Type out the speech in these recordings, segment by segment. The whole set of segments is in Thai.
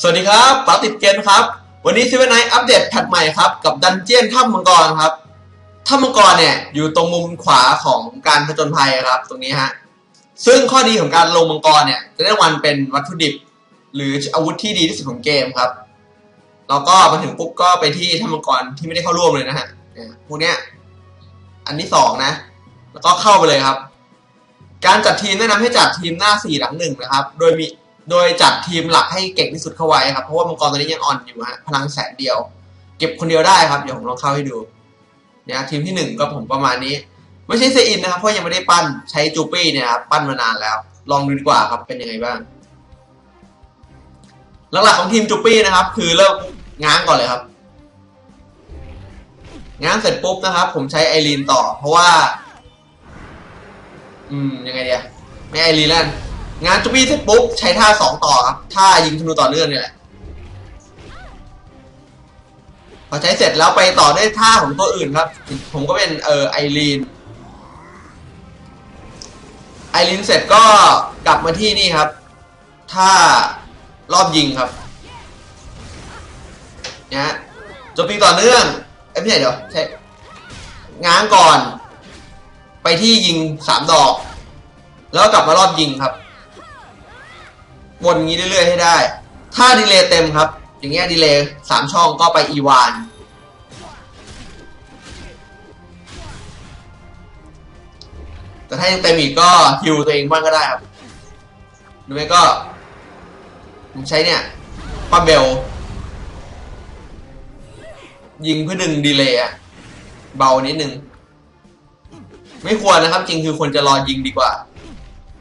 สวัสดีครับป๋าติดเกมครับ วันนี้ซีเวนไนอัปเดตแพทใหม่ครับ กับดันเจียนถ้ำมังกรครับถ้ำมังกรเนี่ยอยู่ตรงมุมขวาของการผจญภัยครับ ตรงนี้ฮะซึ่งข้อดีของการลงมังกรเนี่ยจะได้วัลเป็นวัตถุดิบ หรืออาวุธที่ดีที่สุดของเกมครับแล้วก็มาถึงปุ๊บก็ไปที่ถ้ำมังกรที่ไม่ได้เข้าร่วมเลยนะฮะพวกเนี้ยอันที่สองนะ แล้วก็เข้าไปเลยครับ การจัดทีมแนะนำให้จัดทีมหน้าสี่หลังหนึ่งนะครับ โดยมี โดยจัดทีมหลักให้เก่งที่สุดเข้าไว้ครับ เพราะว่ามังกรตัวนี้ยังอ่อนอยู่ฮะพลังแสนเดียว เก็บคนเดียวได้ครับ เดี๋ยวผมลองเข้าให้ดูเนี่ยทีมที่หนึ่งก็ผมประมาณนี้ ไม่ใช่เซอินนะครับเพราะยังไม่ได้ปั้นใช้จูปี้เนี่ยครับปั้นมานานแล้ว ลองดูดีกว่าครับเป็นยังไงบ้าง หลักๆของทีมจูปี้นะครับ คือเริ่มง้างก่อนเลยครับ ง้างเสร็จปุ๊บนะครับ ผมใช้ไอรีนต่อ เพราะว่า อืมยังไงเดียไม่ไอรีนแล้วกัน งานจูบี้เสร็จปุ๊บใช้ท่าสองต่อครับท่ายิงธนูต่อเนื่องนี่แหละพอใช้เสร็จแล้วไปต่อด้วยท่าของตัวอื่นครับ ผมก็เป็นเออไอรีนไอรีนเสร็จก็กลับมาที่นี่ครับท่ารอบยิงครับนะฮะโจมตีต่อเนื่องเอ้ยไม่ใช่เดี๋ยวใช่ง้างก่อน ไปที่ยิงสามดอก แล้วกลับมารอบยิงครับ วนงี้เรื่อยๆให้ได้ ถ้าดีเลย์เต็มครับ อย่างเงี้ยดีเลย์สามช่องก็ไปอีวานแต่ถ้ายังเต็มอีกก็ฮิวตัวเองบ้างก็ได้ครับหรือไม่ก็ ผมใช้เนี่ยป้าเบล ยิงเพื่อดึงดีเลย์อะเบานิดนึง ไม่ควรนะครับ จริงคือควรจะรอยิงดีกว่า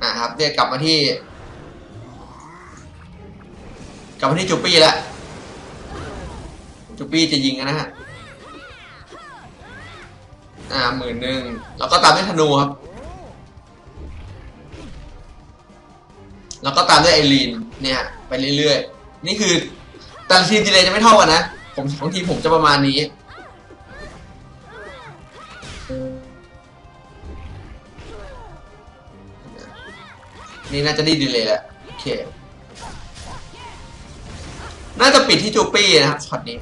อ่าครับเนี่ยกลับมาที่ กลับมาที่จูปี้แล้วจูปี้จะยิงนนะฮะอ่าหมื่นหนึ่งแล้วก็ตามด้วยธนูครับ แล้วก็ตามด้วยไอรีนเนี่ยไปเรื่อยๆ นี่คือแต่ละทีมดีเลยจะไม่เท่ากันนะ ผมของทีมผมจะประมาณนี้นี่น่าจะได้ดีเลยแหละโอเค น่าจะปิดที่จูปี้นะครับช็อตนี้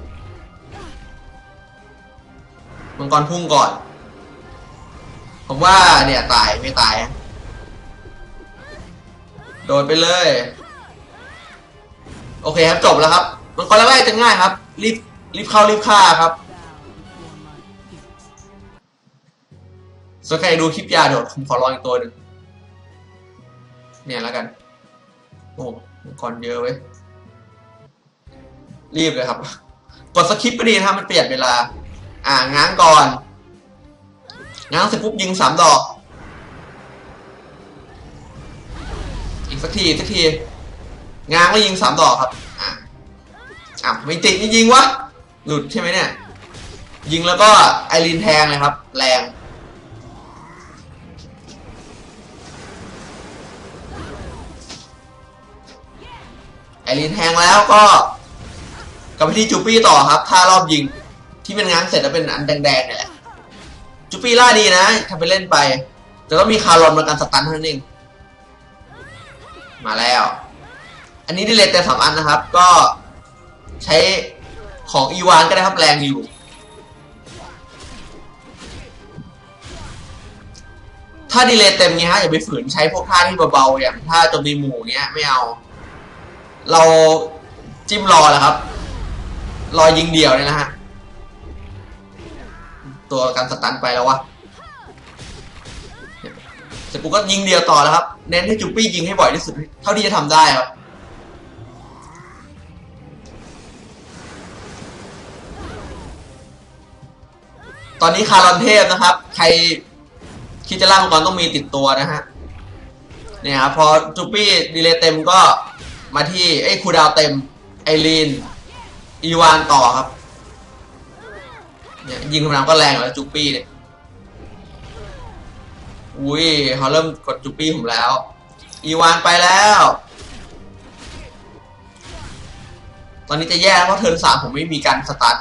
มังกรพุ่งก่อน ผมว่าเนี่ยตายไม่ตาย โดนไปเลย โอเคครับจบแล้วครับ มังกรแรกจะง่ายครับ รีบรีบเข้ารีบฆ่าครับส่วนใครดูคลิปยาเดี๋ยวผมขอลองอีกตัวหนึ่งเนี่ยแล้วกัน โอ้มังกรเยอะเว้ย รีบเลยครับ กดสคิปก็ดีนะครับมันเปลี่ยนเวลา อ่าง้างก่อน ง้างเสร็จปุ๊บยิงสามดอก อีกสักทีสักที ง้างแล้วยิงสามดอกครับ อ่าอะไม่ติดนี่ยิงวะ หลุดใช่ไหมเนี่ย ยิงแล้วก็ไอรีนแทงเลยครับ แรงไอรีนแทงแล้วก็ กลับไปที่จูปี้ต่อครับท่ารอบยิง ที่เป็นง้างเสร็จแล้วเป็นอันแดงๆเนี่ยแหละจูปี้ล่าดีนะทำไปเล่นไป แต่ต้องมีคารอนมาการสตันเท่านั้นเองมาแล้ว อันนี้ดีเลตแต่สามอันนะครับ ก็ใช้ของอีวานก็ได้ครับแรงอยู่ถ้าดีเลย์เต็มเงี้ยฮะอย่าไปฝืนใช้พวกท่าที่เบาๆอย่างท่าโจมตีหมู่เงี้ยไม่เอา เราจิ้มรอแหละครับ รอยยิงเดี่ยวเนี่ยนะฮะ ตัวการสตันไปแล้ววะเสร็จปุ๊บก็ยิงเดียวต่อแล้วครับ เน้นให้จุปี้ยิงให้บ่อยที่สุด เท่าที่จะทำได้ครับตอนนี้คารอนเทพนะครับ ใครคิดจะล่างมังกรต้องมีติดตัวนะฮะเนี่ยครับพอจุปี้ดีเลย์เต็มก็มาที่ไอ้คูดาวเต็มไอรีน อีวานต่อครับ เนี่ยยิงกำลังก็แรงแล้วจุปปี้เนี่ย อุ้ยเขาเริ่มกดจุปปี้ผมแล้ว อีวานไปแล้ว ตอนนี้จะแย่แล้วเพราะเทิร์นสามผมไม่มีการสตัน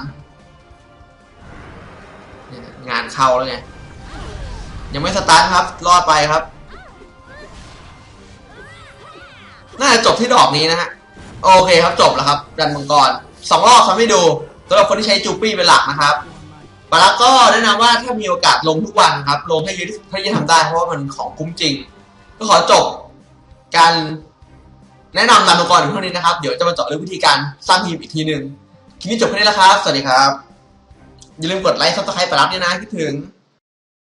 งานเข้าแล้วไง ยังไม่สตาร์ทครับ รอดไปครับ น่าจะจบที่ดอกนี้นะฮะ โอเคครับจบแล้วครับดันมังกร สองรอบครับไม่ดูสำหรับคนที่ใช้จูปี้เป็นหลักนะครับปารักก็แนะนำว่าถ้ามีโอกาสลงทุกวันครับ ลงให้เยอะที่สุดเท่าที่จะทำได้เพราะว่ามันของคุ้มจริง ก็ขอจบการแนะนำดันมังกรอยู่เท่านี้นะครับ เดี๋ยวจะมาเจาะลึกวิธีการสร้างทีมอีกทีหนึ่งคลิปนี้จบแค่นี้แล้วครับ สวัสดีครับ อย่าลืมกดไลค์ซับสไครป์ปารักด้วยนะคิดถึง